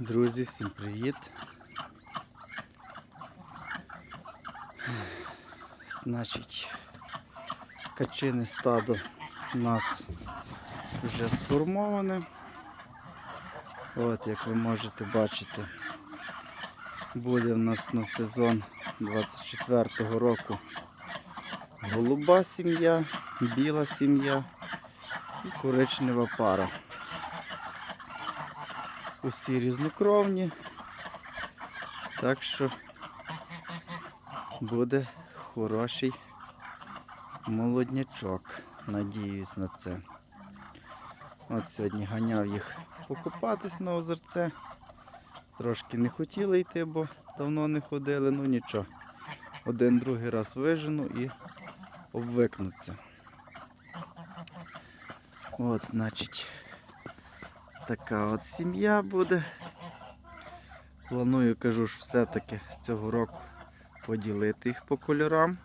Друзі, всім привіт. Значить, качине стадо у нас вже сформоване. От, як ви можете бачити, буде в нас на сезон 24-го року голуба сім'я, біла сім'я і коричнева пара. Усі різнокровні. Так що буде хороший молоднячок. Надіюсь на це. От сьогодні ганяв їх покупатись на озерце. Трошки не хотіли йти, бо давно не ходили, ну нічого. Один другий раз вижену і обвикнуться. От, значить, така от сім'я буде. Планую, кажу ж, все-таки цього року поділити їх по кольорам,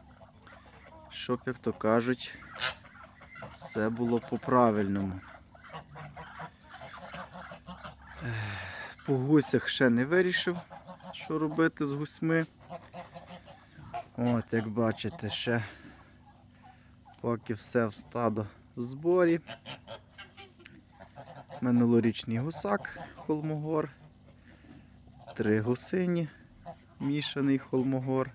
щоб, як то кажуть, все було по-правильному. По гусях ще не вирішив, що робити з гусьми. От, як бачите, ще поки все в стадо в зборі. Минулорічний гусак холмогор, три гусині, мішаний холмогор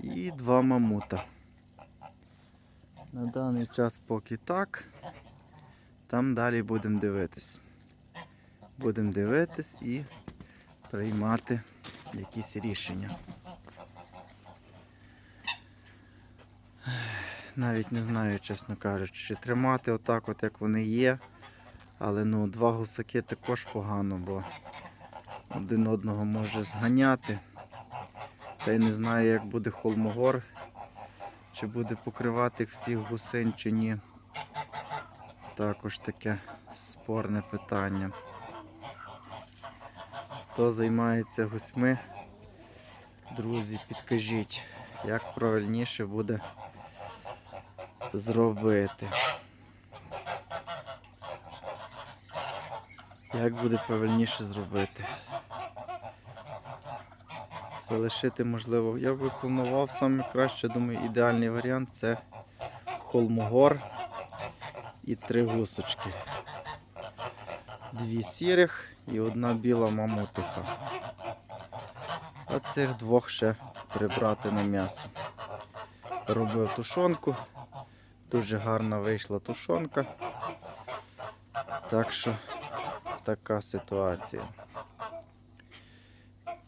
і два мамута. На даний час поки так. Там далі будемо дивитись. Будемо дивитись і приймати якісь рішення. Навіть не знаю, чесно кажучи, чи тримати отак, от як вони є. Але ну, два гусаки також погано, бо один одного може зганяти. Та й не знаю, як буде холмогор, чи буде покривати всіх гусень, чи ні. Також таке спорне питання. Хто займається гусьми, друзі, підкажіть, як правильніше буде зробити. Як буде правильніше зробити? Залишити можливо. Я би планував саме краще, думаю, ідеальний варіант це холмогор і три гусочки. Дві сірих і одна біла мамутиха. А цих двох ще прибрати на м'ясо. Робив тушонку. Дуже гарна вийшла тушонка. Так що така ситуація.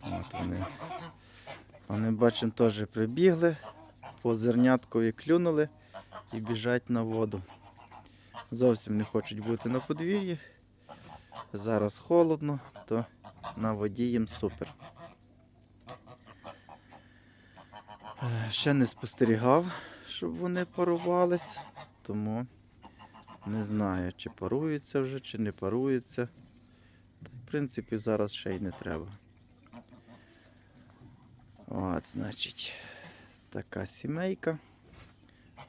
От вони. Вони бачимо теж прибігли, по зерняткові клюнули і біжать на воду. Зовсім не хочуть бути на подвір'ї. Зараз холодно, то на воді їм супер. Е, Ще не спостерігав, щоб вони парувались, тому не знаю, чи паруються вже, чи не паруються. Принципі, зараз ще й не треба. От, значить, така сімейка.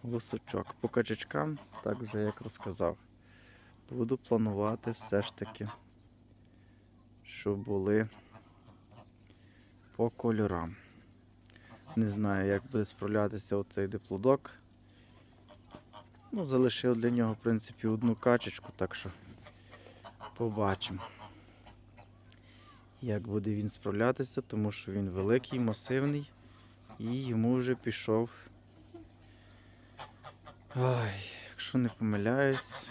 Гусочок. По качечкам, так вже як розказав. Буду планувати все ж таки, щоб були по кольорам. Не знаю, як буде справлятися оцей диплодок. Ну, залишив для нього, в принципі, одну качечку, так що побачимо, як буде він справлятися, тому що він великий, масивний і йому вже пішов. Ой, якщо не помиляюсь,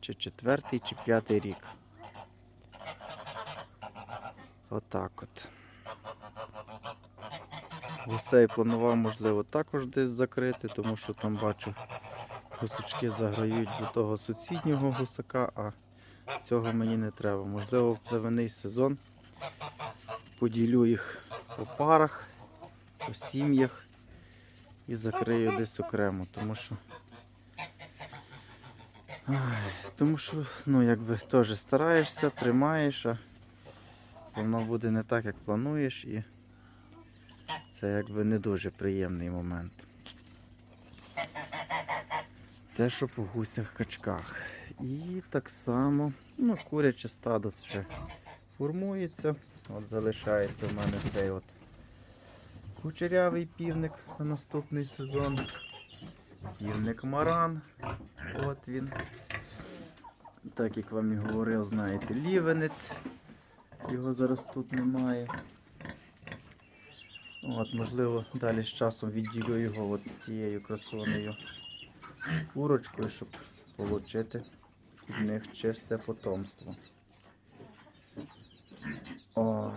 чи четвертий, чи п'ятий рік. Отак от. Гусей планував, можливо, також десь закрити, тому що там бачу, гусочки заграють до того сусіднього гусака, а цього мені не треба. Можливо, в пливений сезон поділю їх по парах, по сім'ях і закрию десь окремо, тому що. Ай, тому що, ну, якби теж стараєшся, тримаєш, а воно буде не так, як плануєш, і це якби не дуже приємний момент. Це що по гусях качках. І так само, ну, куряче стадо ще формується. От залишається в мене цей от кучерявий півник на наступний сезон. Півник Маран. От він. Так як вам і говорив, знаєте, лівенець. Його зараз тут немає. От, можливо, далі з часом відділю його от з цією красонею курочкою, щоб отримати від них чисте потомство. От,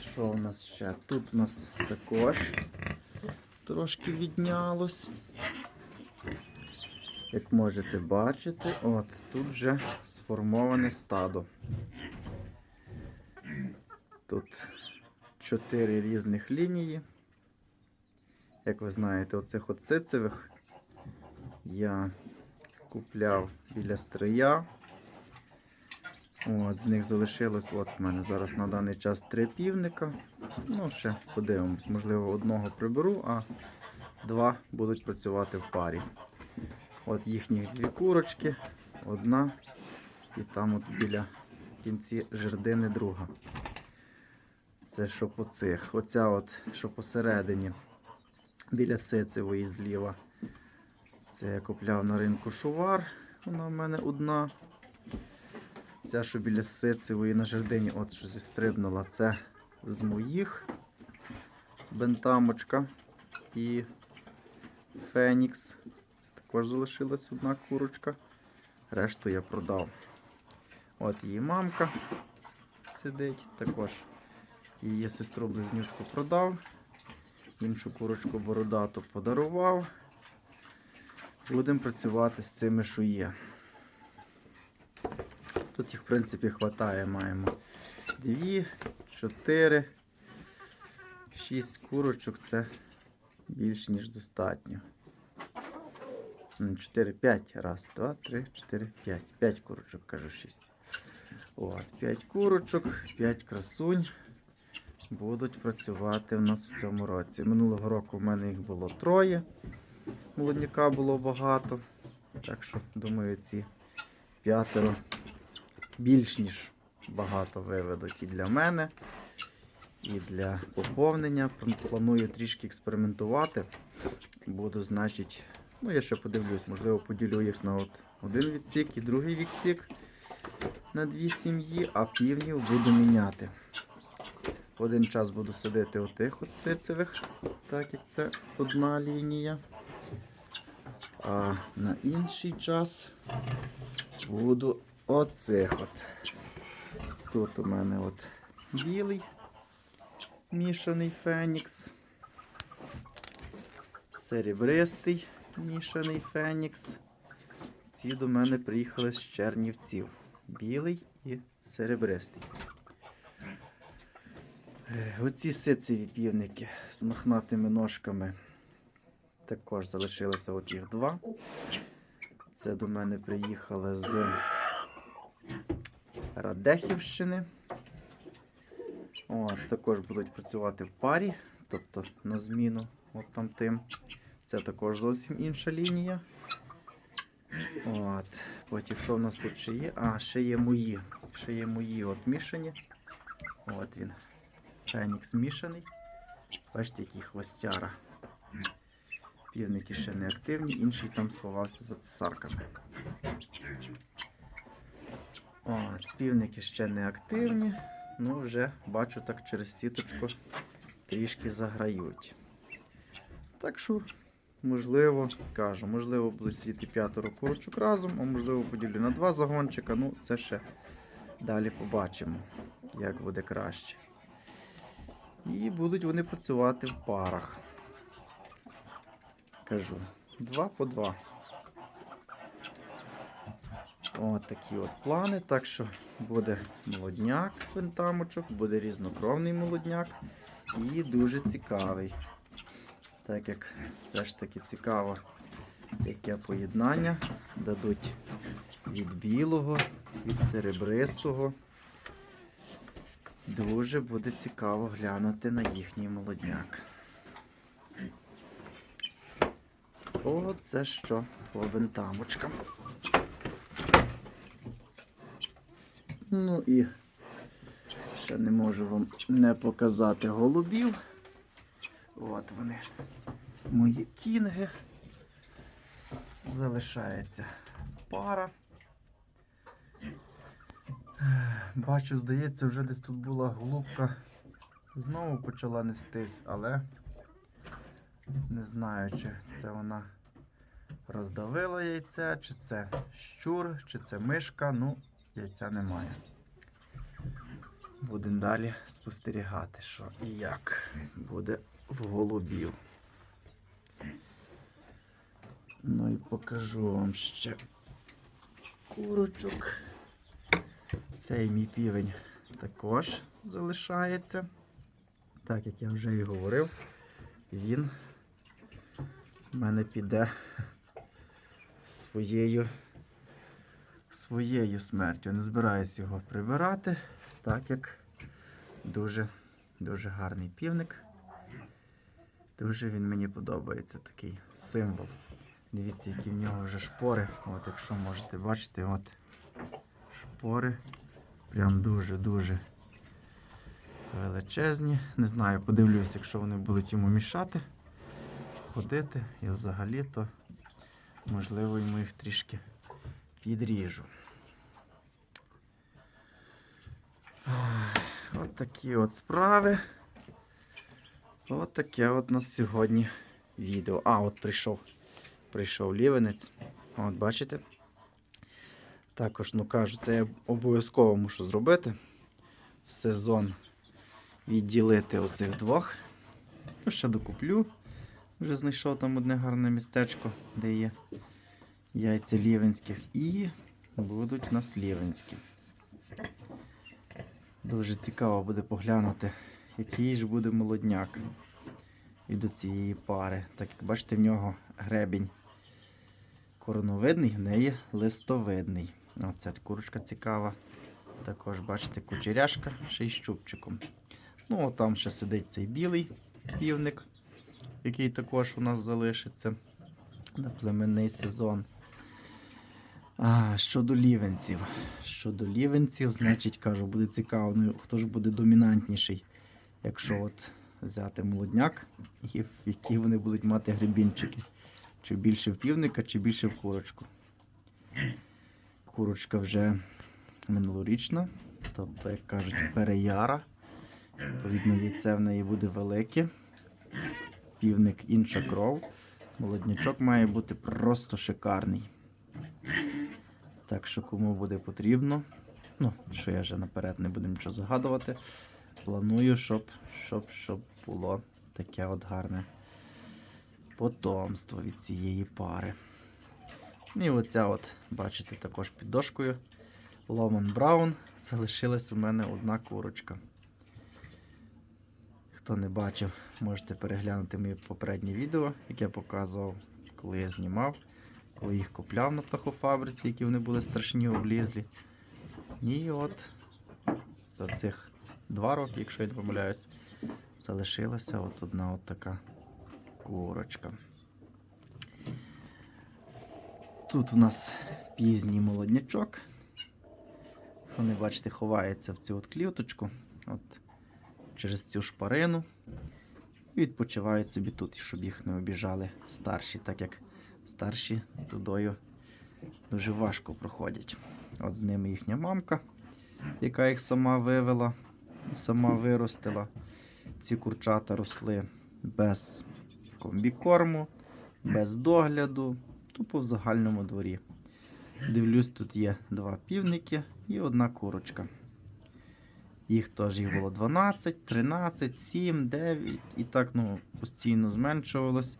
що у нас ще? Тут у нас також трошки віднялось. Як можете бачити, от тут вже сформоване стадо. Тут чотири різних лінії. Як ви знаєте, оцих от я купляв біля стрия. От, з них залишилось, от в мене зараз на даний час три півника. Ну, ще подивимось, можливо, одного приберу, а два будуть працювати в парі. От їхніх дві курочки, одна і там от біля кінці жердини друга. Це що по цих. Оця от, що посередині, біля сицевої зліва. Це я купляв на ринку шувар. Вона в мене одна. Ця, що біля сицевої на жердині, от що зістрибнула, це з моїх бентамочка і Фенікс. Це також залишилась одна курочка. Решту я продав. От її мамка сидить. Також її сестру близнючку продав. Іншу курочку бородату подарував. Будемо працювати з цими, що є. Тут їх, в принципі, вистачає. Маємо 2, 4, 6 курочок це більш ніж достатньо. 4, 5. Раз, два, три, 4, 5. 5 курочок, кажу 6. От, 5 курочок, 5 красунь будуть працювати в нас в цьому році. Минулого року в мене їх було троє. Молодняка було багато. Так що, думаю, ці п'ятеро більш ніж багато виведуть і для мене, і для поповнення. Планую трішки експериментувати. Буду, значить, ну я ще подивлюсь, можливо, поділю їх на от один відсік і другий відсік на дві сім'ї, а півнів буду міняти. Один час буду садити отих от так як це одна лінія. А на інший час буду оцих от. Тут у мене от білий мішаний фенікс. Серебристий мішаний фенікс. Ці до мене приїхали з Чернівців. Білий і серебристий. Е, Оці сицеві півники з мохнатими ножками. Також залишилося от їх два. Це до мене приїхали з Радехівщини. От, також будуть працювати в парі, тобто на зміну от там тим. Це також зовсім інша лінія. От. Потім що в нас тут ще є? А, ще є мої. Ще є мої от мішані. От він. Фенікс мішаний. Бачите, який хвостяра. Півники ще не активні, інший там сховався за цесарками. От, півники ще не активні, ну вже бачу так через сіточку трішки заграють. Так що, можливо, кажу, можливо, будуть сидіти п'ятеро курочок разом, а можливо поділю на два загончика. Ну, це ще далі побачимо, як буде краще. І будуть вони працювати в парах. Кажу, два по два. От такі от плани. Так що буде молодняк пентамочок, буде різнокровний молодняк і дуже цікавий. Так як все ж таки цікаво, яке поєднання дадуть від білого, від серебристого. Дуже буде цікаво глянути на їхній молодняк. Оце що по бентамочкам. Ну і ще не можу вам не показати голубів. От вони. Мої кінги. Залишається пара. Бачу, здається, вже десь тут була голубка. Знову почала нестись, але не знаю, чи це вона роздавила яйця, чи це щур, чи це мишка. Ну, яйця немає. Будемо далі спостерігати, що і як буде в голубів. Ну і покажу вам ще курочок. Цей мій півень також залишається. Так як я вже і говорив, він в мене піде своєю, своєю смертю. Не збираюсь його прибирати, так як дуже, дуже гарний півник. Дуже він мені подобається, такий символ. Дивіться, які в нього вже шпори. От якщо можете бачити, от шпори. Прям дуже-дуже величезні. Не знаю, подивлюсь, якщо вони будуть йому мішати ходити. І взагалі, то можливо йому їх трішки підріжу. От такі от справи. От таке от у нас сьогодні відео. А, от прийшов. Прийшов лівенець. От бачите? Також, ну кажу, це я обов'язково мушу зробити. В сезон відділити оцих двох. Ну, ще докуплю. Вже знайшов там одне гарне містечко, де є яйця лівенських. І будуть у нас лівенські. Дуже цікаво буде поглянути, який ж буде молодняк від цієї пари. Так як бачите, в нього гребінь короновидний, в неї листовидний. Оця курочка цікава. Також, бачите, кучеряшка ще й з чубчиком. Ну, от там ще сидить цей білий півник, який також у нас залишиться на племенний сезон. А, щодо лівенців. Щодо лівенців, значить, кажу, буде цікаво, ну, хто ж буде домінантніший, якщо от взяти молодняк, і в які вони будуть мати гребінчики. Чи більше в півника, чи більше в курочку. Курочка вже минулорічна, тобто, як кажуть, переяра. Відповідно, яйце в неї буде велике. Півник інша кров. Молоднячок має бути просто шикарний. Так що, кому буде потрібно, ну, що я вже наперед не буду нічого загадувати. Планую, щоб, щоб, щоб було таке от гарне потомство від цієї пари. І оця, от, бачите, також під дошкою Ломан Браун. Залишилась у мене одна курочка. Хто не бачив, можете переглянути моє попереднє відео, яке я показував, коли я знімав, коли їх купляв на птахофабриці, які вони були страшні, облізлі. І от за цих два роки, якщо я не помиляюсь, залишилася от одна от така курочка. Тут у нас пізній молоднячок. Вони, бачите, ховається в цю от кліточку, от через цю шпарину. І відпочивають собі тут, щоб їх не обіжали старші, так як старші тудою дуже важко проходять. От з ними їхня мамка, яка їх сама вивела сама виростила. Ці курчата росли без комбікорму, без догляду, тупо в загальному дворі. Дивлюсь, тут є два півники і одна курочка. Їх теж їх було 12, 13, 7, 9 і так ну, постійно зменшувалось.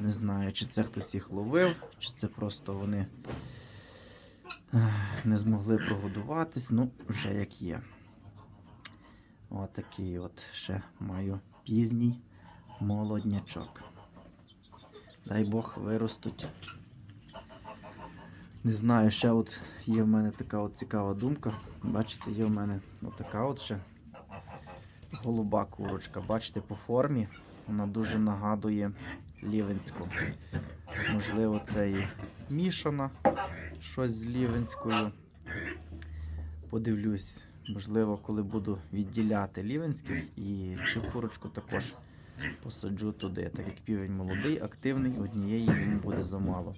Не знаю, чи це хтось їх ловив, чи це просто вони не змогли прогодуватись. Ну, вже як є. Отакий от ще маю пізній молоднячок. Дай Бог виростуть. Не знаю, ще от є в мене така от цікава думка. Бачите, є в мене отака от ще голуба курочка. Бачите, по формі вона дуже нагадує лівенську. Можливо, це і мішана щось з лівенською. Подивлюсь, можливо, коли буду відділяти лівенських і цю курочку також посаджу туди, так як півень молодий, активний, однієї йому буде замало.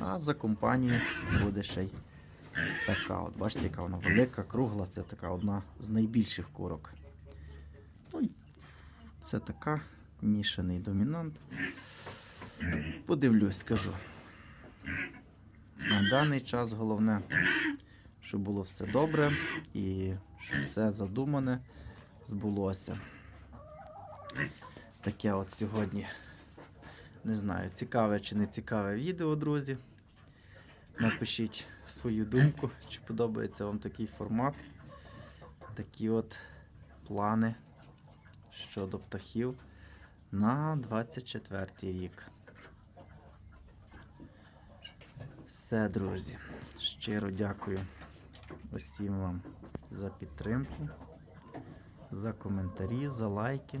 А за компанію буде ще й така. От бачите, яка вона велика, кругла, це така одна з найбільших курок. Ну, це така мішаний домінант. Подивлюсь, скажу. На даний час головне, щоб було все добре і щоб все задумане збулося. Таке от сьогодні. Не знаю, цікаве чи не цікаве відео, друзі. Напишіть свою думку, чи подобається вам такий формат. Такі от плани щодо птахів на 24 рік. Все, друзі. Щиро дякую усім вам за підтримку, за коментарі, за лайки.